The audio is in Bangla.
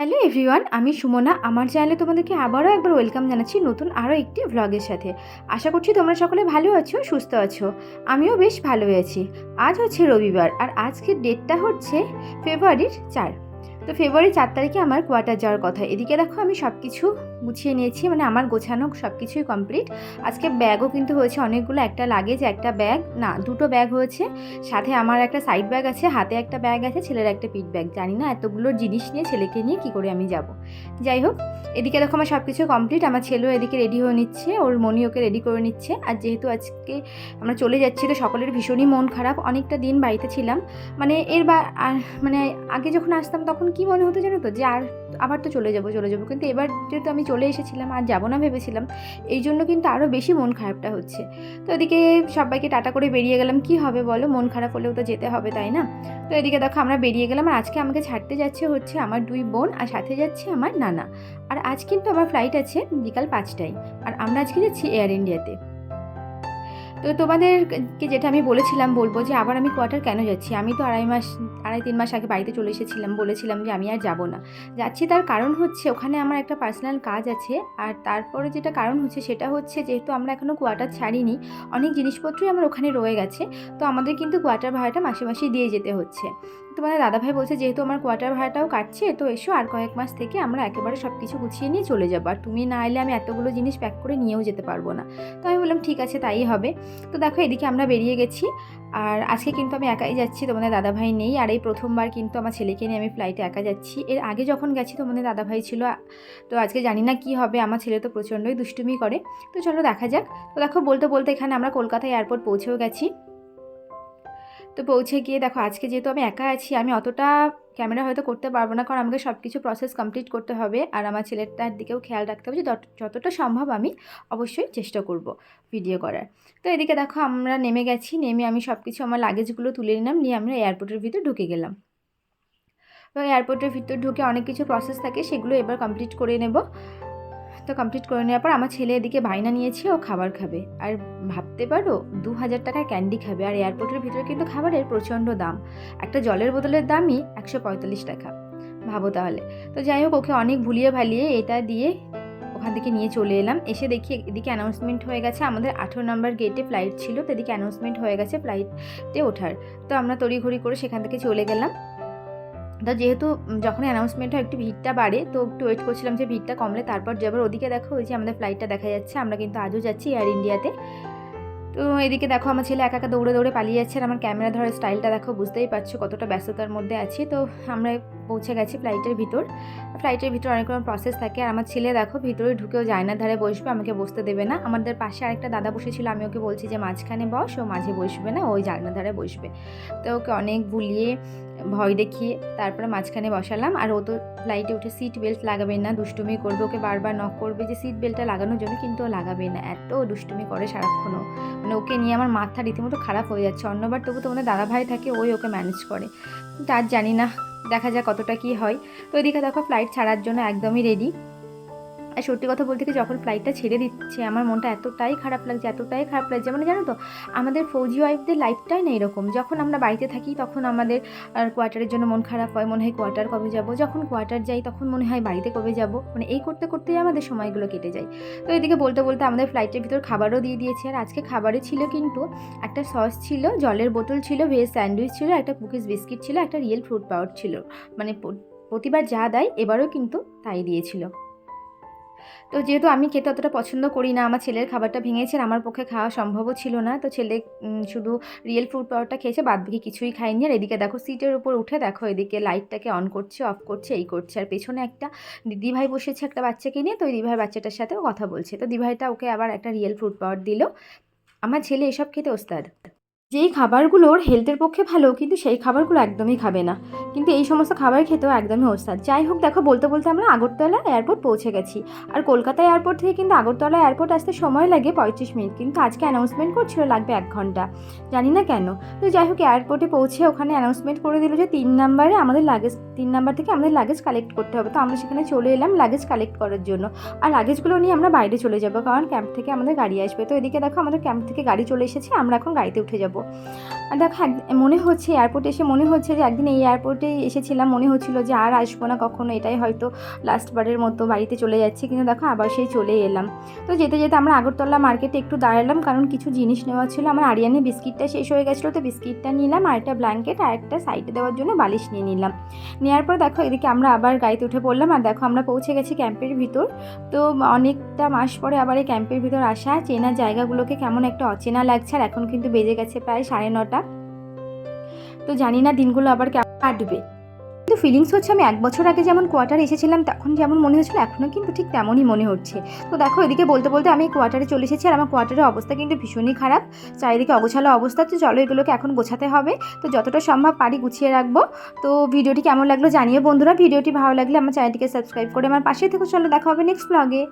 হ্যালো এভরিওয়ান, আমি সুমনা। আমার চ্যানেলে তোমাদেরকে আবারও একবার ওয়েলকাম জানাচ্ছি নতুন আরও একটি ভ্লগের সাথে। আশা করছি তোমরা সকলে ভালো আছো, সুস্থ আছো। আমিও বেশ ভালো আছি। আজ হচ্ছে রবিবার আর আজকের ডেটটা হচ্ছে ফেব্রুয়ারির চার। তো ফেব্রুয়ারি চার তারিখে আমার কোয়ার্টার যাওয়ার কথা। এদিকে দেখো আমি সব কিছু গুছিয়ে নিয়েছি মানে আমার গোছানো সব কিছুই কমপ্লিট আজকে ব্যাগও কিন্তু হয়েছে অনেকগুলো, একটা লাগেজ একটা ব্যাগ না, দুটো ব্যাগ হয়েছে। সাথে আমার একটা সাইড ব্যাগ আছে, হাতে একটা ব্যাগ আছে, ছেলের একটা পিট ব্যাগ জানি না এতগুলো জিনিস নিয়ে ছেলেকে নিয়ে কি করে আমি যাব। যাই হোক, এদিকে দেখো আমার সব কিছু কমপ্লিট আমার ছেলেও এদিকে রেডি হয়ে নিচ্ছে, ওর মনি ওকে রেডি করে নিচ্ছে। আর যেহেতু আজকে আমরা চলে যাচ্ছি, তো সকলের ভীষণই মন খারাপ। অনেকটা দিন বাড়িতে ছিলাম। মানে এর বা মানে আগে যখন আসতাম তখন কি মনে হতো জানো তো? যে আর আবার তো চলে যাব চলে যাব। কিন্তু এবার যেহেতু আমি চলে এসেছিলাম, আর যাব না ভেবেছিলাম, এই জন্য কিন্তু আরও বেশি মন খারাপটা হচ্ছে। তো এদিকে সবাইকে টাটা করে বেরিয়ে গেলাম। কি হবে বলো? মন খারাপ হলেও তো যেতে হবে, তাই না? তো এদিকে দেখো, আমরা বেরিয়ে গেলাম। আর আজকে আমাকে ছাড়তে যাচ্ছে হচ্ছে আমার দুই বোন, আর সাথে যাচ্ছে আমার নানা। আর আজ কিন্তু আমার ফ্লাইট আছে বিকাল পাঁচটায়। আর আমরা আজকে যাচ্ছি এয়ার ইন্ডিয়াতে তো তোমাদেরকে যেটা আমি বলেছিলাম, বলব যে আবার আমি কোয়ার্টার কেন যাচ্ছি? আমি তো আড়াই মাস আড়াই তিন মাস আগে বাড়িতে চলে এসেছিলাম, বলেছিলাম যে আমি আর যাব না। যাচ্ছি তার কারণ হচ্ছে ওখানে আমার একটা পার্সোনাল কাজ আছে, আর তারপরে যেটা কারণ হচ্ছে সেটা হচ্ছে যেহেতু আমরা এখনও কোয়ার্টার ছাড়িনি, অনেক জিনিসপত্রই আমার ওখানে রয়ে গেছে, তো আমাদের কিন্তু কোয়ার্টার ভাড়াটা মাসে মাসেই দিয়ে যেতে হচ্ছে। তোমাদের দাদাভাই বলছে যেহেতু আমার কোয়ার্টার ভাড়াটাও কাটছে, তো এসো আর কয়েক মাস থেকে আমরা একেবারে সব কিছু গুছিয়ে নিয়ে চলে যাব, আর তুমি না এলে আমি এতগুলো জিনিস প্যাক করে নিয়েও যেতে পারব না। তো আমি বললাম, ঠিক আছে, তাই হবে। তো দেখো এদিকে আমরা বেরিয়ে গেছি, আর আজকে কিন্তু আমি একাই যাচ্ছি, তোমাদের দাদাভাই নেই, আর এই প্রথমবার কিন্তু আমার ছেলেকে নিয়ে আমি ফ্লাইটে একা যাচ্ছি। এর আগে যখন গেছি তোমাদের দাদাভাই ছিল, তো আজকে জানি না কি হবে, আমার ছেলে তো প্রচণ্ডই দুষ্টুমি করে। তো চলো দেখা যাক। তো দেখো বলতে বলতে এখানে আমরা কলকাতা এয়ারপোর্ট পৌঁছেও গেছি। তো পৌঁছে গিয়ে দেখো আজকে যেহেতু আমি একা আছি, আমি অতটা ক্যামেরা হয়তো করতে পারব না, কারণ আমাকে সব কিছু প্রসেস কমপ্লিট করতে হবে। আর আমার ছেলেটার দিকেও খেয়াল রাখতে হবে যে যত- যতটা সম্ভব আমি অবশ্যই চেষ্টা করব ভিডিও করার। তো এদিকে দেখো আমরা নেমে গেছি, নেমে আমি সব কিছু আমার লাগেজগুলো তুলে নিলাম, নিয়ে আমরা এয়ারপোর্টের ভিতরে ঢুকে গেলাম। তো এয়ারপোর্টের ভিতর ঢুকে অনেক কিছু প্রসেস থাকে, সেগুলো এবার কমপ্লিট করে নেব। তো কমপ্লিট করে নেওয়ার পর আমার ছেলে এদিকে বায়না নিয়েছে, ও খাবার খাবে। আর ভাবতে পারো দু হাজার টাকার ক্যান্ডি খাবে। আর এয়ারপোর্টের ভিতরে কিন্তু খাবারের প্রচণ্ড দাম। একটা জলের বোতলের দামই একশো পঁয়তাল্লিশ টাকা। ভাবো তাহলে। তো যাই হোক, ওকে অনেক ভুলিয়ে ভালিয়ে এটা দিয়ে ওখান থেকে নিয়ে চলে এলাম। এসে দেখি এদিকে অ্যানাউন্সমেন্ট হয়ে গেছে। আমাদের আঠেরো নম্বর গেটে ফ্লাইট ছিল। তো এদিকে অ্যানাউন্সমেন্ট হয়ে গেছে ফ্লাইটে ওঠার। তো আমরা তড়িঘড়ি করে সেখান থেকে চলে গেলাম। তো যেহেতু যখন অ্যানাউন্সমেন্ট হয় একটু ভিড়টা বাড়ে, তো একটু ওয়েট করছিলাম যে ভিড়টা কমলে, তারপর যাবার ওদিকে দেখো, ওই যে আমাদের ফ্লাইটটা দেখা যাচ্ছে, আমরা কিন্তু আজও যাচ্ছি এয়ার ইন্ডিয়াতে তো এদিকে দেখো আমার ছেলে একা একা দৌড়ে দৌড়ে পালিয়ে যাচ্ছে আর আমার ক্যামেরা ধরার স্টাইলটা দেখো বুঝতেই পারছ কতটা ব্যস্ততার মধ্যে আছি। তো আমরা পৌঁছে গেছি ফ্লাইটের ভিতর। ফ্লাইটের ভিতর অনেক রকম প্রসেস থাকে আর আমার ছেলে দেখো ভিতরে ঢুকেও জায়নার ধারে বসবে, আমাকে বসতে দেবে না। আমাদের পাশে আরেকটা দাদা বসেছিল, আমি ওকে বলছি যে মাঝখানে বস, ও মাঝে বসবে না, ওই জায়নার ধারে বসবে। তো ওকে অনেক ভুলিয়ে, ভয় দেখিয়ে তারপরে মাঝখানে বসালাম। আর ও তো ফ্লাইটে উঠে সিট বেল্ট লাগাবে না, দুষ্টুমি করবে, ওকে বারবার নক করবে যে সিট বেল্টটা লাগানোর জন্য, কিন্তু ও লাগাবে না। এত দুষ্টুমি করে সারাক্ষণও মানে ওকে নিয়ে আমার মাথা রীতিমতো খারাপ হয়ে যাচ্ছে। অন্যবার তবু তোমাদের দাদা ভাই থাকে, ওই ওকে ম্যানেজ করে। তার জানি না, দেখা যাক কতটা কি হয়। তো এদিকে দেখো ফ্লাইট ছাড়ার জন্য একদমই রেডি আর সত্যি কথা বলতে কি যখন ফ্লাইটটা ছেড়ে দিচ্ছে, আমার মনটা এতটাই খারাপ লাগছে, এতটাই খারাপ লাগছে। মানে জানো তো, আমাদের ফৌজি ওয়াইফদের লাইফটাই না এরকম। যখন আমরা বাড়িতে থাকি, তখন আমাদের কোয়ার্টারের জন্য মন খারাপ হয়, মনে হয় কোয়ার্টার কবে যাব। যখন কোয়ার্টার যাই, তখন মনে হয় বাড়িতে কবে যাব। মানে এই করতে করতেই আমাদের সময়গুলো কেটে যায়। তো এদিকে বলতে বলতে আমাদের ফ্লাইটের ভিতর খাবারও দিয়ে দিয়েছে। আর আজকে খাবারে ছিল কিন্তু একটা সস ছিল, জলের বোতল ছিল ভেজ স্যান্ডউইচ ছিল, একটা কুকিজ বিস্কিট ছিল, একটা রিয়েল ফ্রুট পাউডার ছিল। মানে প্রতিবার যা দেয়, এবারও কিন্তু তাই দিয়েছিল। তো যেহেতু আমি খেতে অতটা পছন্দ করি না, আমার ছেলের খাবারটা ভেঙেছে আমার পক্ষে খাওয়া সম্ভবও ছিল না, তো ছেলে শুধু রিয়েল ফ্রুট পাউডারটা খেয়েছে, বাদ বাকি কিছুই খায়নি। আর এদিকে দেখো সিটের উপর উঠে দেখো এদিকে লাইটটাকে অন করছে অফ করছে, এই করছে। আর পেছনে একটা দিদিভাই বসেছে একটা বাচ্চাকে নিয়ে, তো ওই দিদিভাইয়ের বাচ্চাটার সাথেও কথা বলছে। তো দিদিভাইটা ওকে আবার একটা রিয়েল ফ্রুট পাউডার দিল। আমার ছেলে এসব খেতে ওস্তাদ। যেই খাবারগুলোর হেলথের পক্ষে ভালো, কিন্তু সেই খাবারগুলো একদমই খাবে না। কিন্তু এই সমস্ত খাবার খেতেও একদমই ওস্তাদ যাই হোক, দেখো, বলতে বলতে আমরা আগরতলা এয়ারপোর্ট পৌঁছে গেছি। আর কলকাতা এয়ারপোর্ট থেকে কিন্তু আগরতলা এয়ারপোর্ট আসতে সময় লাগে পঁয়ত্রিশ মিনিট। কিন্তু আজকে অ্যানাউন্সমেন্ট করছিল লাগবে এক ঘণ্টা। জানি না কেন। তো যাই হোক এয়ারপোর্টে পৌঁছে ওখানে অ্যানাউন্সমেন্ট করে দিল যে তিন নাম্বারে আমাদের লাগেজ তিন নাম্বার থেকে আমাদের লাগেজ কালেক্ট করতে হবে। তো আমরা সেখানে চলে এলাম লাগেজ কালেক্ট করার জন্য। আর লাগেজগুলো নিয়ে আমরা বাইরে চলে যাব, কারণ ক্যাম্প থেকে আমাদের গাড়ি আসবে। তো এদিকে দেখো, আমাদের ক্যাম্প থেকে গাড়ি চলে এসেছে, আমরা এখন গাড়িতে উঠে যাব। থাকব আর দেখো মনে হচ্ছে এয়ারপোর্টে এসে মনে হচ্ছে যে একদিন এই এয়ারপোর্টে এসেছিলাম, মনে হচ্ছিল যে আর আসব না কখনো, এটাই হয়তো লাস্টবারের মতো বাড়িতে চলে যাচ্ছে। কিন্তু দেখো, আবার সেই চলে এলাম। তো যেতে যেতে আমরা আগরতলা মার্কেটে একটু দাঁড়ালাম, কারণ কিছু জিনিস নেওয়া ছিল। আমার আরিয়ানি বিস্কিটটা শেষ হয়ে গেছিল, তো বিস্কিটটা নিলাম আর একটা ব্ল্যাঙ্কেট আর একটা সাইডে দেওয়ার জন্য বালিশ নিয়ে নিলাম। নেওয়ার পর দেখো, এদিকে আমরা আবার গাড়িতে উঠে পড়লাম আর দেখো, আমরা পৌঁছে গেছি ক্যাম্পের ভিতর। তো অনেকটা মাস পরে আবার এই ক্যাম্পের ভিতর আসা। চেনা জায়গাগুলোকে কেমন একটা অচেনা লাগছে আর এখন কিন্তু বেজে গেছে প্রায় সাড়ে নটা। তো জানি না দিনগুলো আবার কেমন কাটবে। কিন্তু ফিলিংস হচ্ছে, আমি এক বছর আগে যেমন কোয়ার্টার এসেছিলাম, তখন যেমন মনে হচ্ছিল এখনও কিন্তু ঠিক তেমনই মনে হচ্ছে। তো দেখো, এদিকে বলতে বলতে আমি কোয়ার্টারে চলে এসেছি, আর আমার কোয়ার্টারের অবস্থা কিন্তু ভীষণই খারাপ। চারিদিকে অগোছালো অবস্থা, তো চলো এগুলোকে এখন গোছাতে হবে। তো যতটা সম্ভব পারি গুছিয়ে রাখব। তো ভিডিওটি কেমন লাগল জানিও বন্ধুরা। ভিডিওটি ভালো লাগলে আমার চ্যানেলটিকে সাবস্ক্রাইব করে আমার পাশে থেকে। চলো দেখা হবে নেক্সট ব্লগে